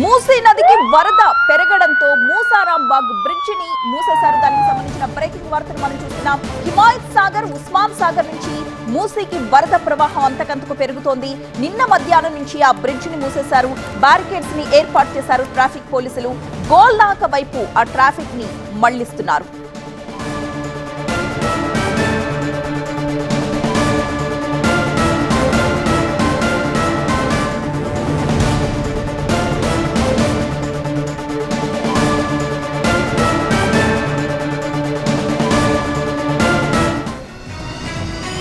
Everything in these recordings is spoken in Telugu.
మూసీ నదికి వరద పెరగడంతో మూసారాంబాగ్ బ్రిడ్జిని మూసేశారు. దానికి సంబంధించిన బ్రేకింగ్ వార్తను మనం చూస్తున్నాం. హిమాయత్ సాగర్ ఉస్మాన్ సాగర్ నుంచి మూసీకి వరద ప్రవాహం అంతకంతకు పెరుగుతోంది. నిన్న మధ్యాహ్నం నుంచి ఆ బ్రిడ్జిని మూసేశారు. బ్యారికేడ్స్ని ఏర్పాటు చేశారు ట్రాఫిక్ పోలీసులు. గోల్నాక వైపు ఆ ట్రాఫిక్ని మళ్ళిస్తున్నారు.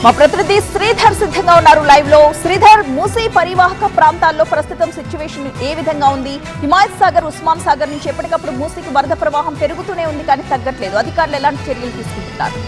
మా ప్రతినిధి శ్రీధర్ సిద్ధంగా ఉన్నారు లైవ్లో. శ్రీధర్ మూసీ పరివాహక ప్రాంతాల్లో ప్రస్తుతం సిచ్యువేషన్ ఏ విధంగా ఉంది? హిమాయత్ సాగర్ ఉస్మాన్ సాగర్ నుంచి ఎప్పటికప్పుడు మూసీకి వరద ప్రవాహం పెరుగుతూనే ఉంది కానీ తగ్గట్లేదు. అధికారులు ఎలాంటి చర్యలు తీసుకుంటున్నారు?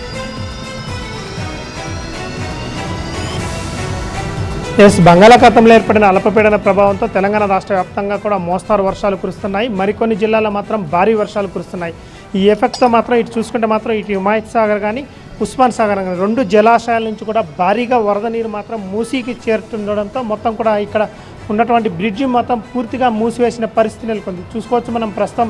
ఎస్ బంగాళాఖాతంలో ఏర్పడిన అల్పపీడన ప్రభావంతో తెలంగాణ రాష్ట్ర వ్యాప్తంగా కూడా మోస్తారు వర్షాలు కురుస్తున్నాయి. మరికొన్ని జిల్లాల్లో మాత్రం భారీ వర్షాలు కురుస్తున్నాయి. ఈ ఎఫెక్ట్తో మాత్రం ఇటు చూసుకుంటే మాత్రం ఇటు హిమాయత్ సాగర్ కానీ ఉస్మాన్ సాగర్ రెండు జలాశయాల నుంచి కూడా భారీగా వరద నీరు మాత్రం మూసీకి చేరుతుండడంతో మొత్తం కూడా ఇక్కడ ఉన్నటువంటి బ్రిడ్జి మొత్తం పూర్తిగా మూసివేసిన పరిస్థితి నెలకొంది. చూసుకోవచ్చు మనం ప్రస్తుతం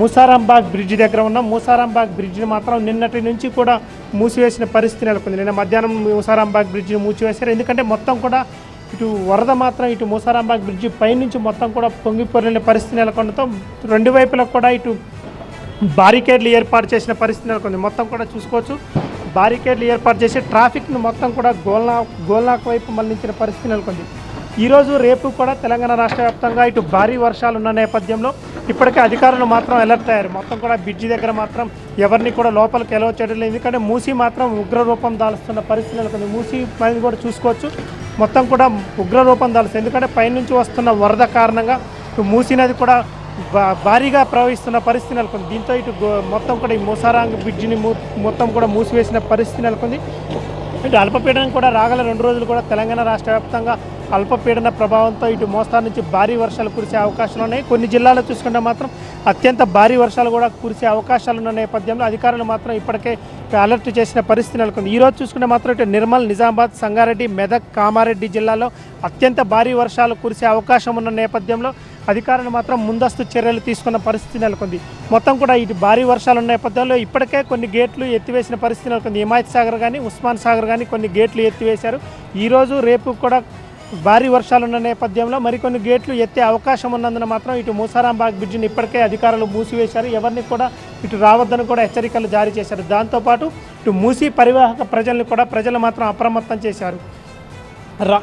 మూసారాంబాగ్ బ్రిడ్జ్ దగ్గర ఉన్న. మూసారాంబాగ్ బ్రిడ్జ్ని మాత్రం నిన్నటి నుంచి కూడా మూసివేసిన పరిస్థితి నెలకొంది. నిన్న మధ్యాహ్నం మూసారాంబాగ్ బ్రిడ్జ్ని మూసివేశారు. ఎందుకంటే మొత్తం కూడా ఇటు వరద మాత్రం ఇటు మూసారాంబాగ్ బ్రిడ్జి పైనుంచి మొత్తం కూడా పొంగిపొరిన పరిస్థితి నెలకొనడంతో రెండు వైపులకు కూడా ఇటు బారికేడ్లు ఏర్పాటు చేసిన పరిస్థితి నెలకొంది. మొత్తం కూడా చూసుకోవచ్చు. బారికేడ్లు ఏర్పాటు చేసి ట్రాఫిక్ను మొత్తం కూడా గోల్నా గోల్నాక్ వైపు మళ్ళించిన పరిస్థితి నెలకొంది. ఈరోజు రేపు కూడా తెలంగాణ రాష్ట్ర వ్యాప్తంగా ఇటు భారీ వర్షాలు ఉన్న నేపథ్యంలో ఇప్పటికే అధికారులు మాత్రం అలర్ట్ అయ్యారు. మొత్తం కూడా బ్రిడ్జి దగ్గర మాత్రం ఎవరిని కూడా లోపలికి ఎలవ చేయడం లేదు. ఎందుకంటే మూసి మాత్రం ఉగ్ర రూపం దాల్స్తున్న పరిస్థితి నెలకొంది. మూసీ పైన కూడా చూసుకోవచ్చు. మొత్తం కూడా ఉగ్ర రూపం దాల్స్తుంది. ఎందుకంటే పైనుంచి వస్తున్న వరద కారణంగా ఇటు నది కూడా భారీగా ప్రవహిస్తున్న పరిస్థితి నెలకొంది. దీంతో ఇటు మొత్తం కూడా ఈ మూసారాంగ్ బ్రిడ్జిని మూ- మొత్తం కూడా మూసివేసిన పరిస్థితి నెలకొంది. ఇటు అల్పపీడనం కూడా రాగల రెండు రోజులు కూడా తెలంగాణ రాష్ట్ర వ్యాప్తంగా అల్పపీడన ప్రభావంతో ఇటు మోస్తారు నుంచి భారీ వర్షాలు కురిసే అవకాశాలు ఉన్నాయి. కొన్ని జిల్లాలో చూసుకుంటే మాత్రం అత్యంత భారీ వర్షాలు కూడా కురిసే అవకాశాలు ఉన్న నేపథ్యంలో అధికారులు మాత్రం ఇప్పటికే అలర్ట్ చేసిన పరిస్థితి నెలకొంది. ఈ రోజు చూసుకుంటే మాత్రం ఇటు నిర్మల్ నిజామాబాద్ సంగారెడ్డి మెదక్ కామారెడ్డి జిల్లాలో అత్యంత భారీ వర్షాలు కురిసే అవకాశం ఉన్న నేపథ్యంలో అధికారులు మాత్రం ముందస్తు చర్యలు తీసుకున్న పరిస్థితి నెలకొంది. మొత్తం కూడా ఇటు భారీ వర్షాలు ఉన్న నేపథ్యంలో ఇప్పటికే కొన్ని గేట్లు ఎత్తివేసిన పరిస్థితి నెలకొంది. హిమాయత్ సాగర్ కానీ ఉస్మాన్ సాగర్ కానీ కొన్ని గేట్లు ఎత్తివేశారు. ఈరోజు రేపు కూడా భారీ వర్షాలు ఉన్న నేపథ్యంలో మరికొన్ని గేట్లు ఎత్తే అవకాశం ఉన్నందున మాత్రం ఇటు మూసారాంబాగ్ బ్రిడ్జిని ఇప్పటికే అధికారులు మూసివేశారు. ఎవరిని కూడా ఇటు రావద్దని కూడా హెచ్చరికలు జారీ చేశారు. దాంతోపాటు ఇటు మూసి పరివాహక ప్రజల్ని కూడా ప్రజలు మాత్రం అప్రమత్తం చేశారు. రా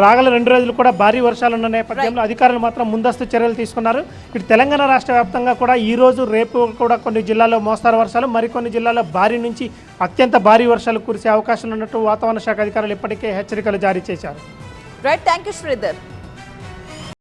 రాగల రెండు రోజులు కూడా భారీ వర్షాలు ఉన్న నేపథ్యంలో అధికారులు మాత్రం ముందస్తు చర్యలు తీసుకున్నారు. ఇటు తెలంగాణ రాష్ట్ర వ్యాప్తంగా కూడా ఈ రోజు రేపు కూడా కొన్ని జిల్లాల్లో మోస్తారు వర్షాలు మరికొన్ని జిల్లాల్లో భారీ నుంచి అత్యంత భారీ వర్షాలు కురిసే అవకాశం ఉన్నట్టు వాతావరణ శాఖ అధికారులు ఇప్పటికే హెచ్చరికలు జారీ చేశారు. Right thank you Sridhar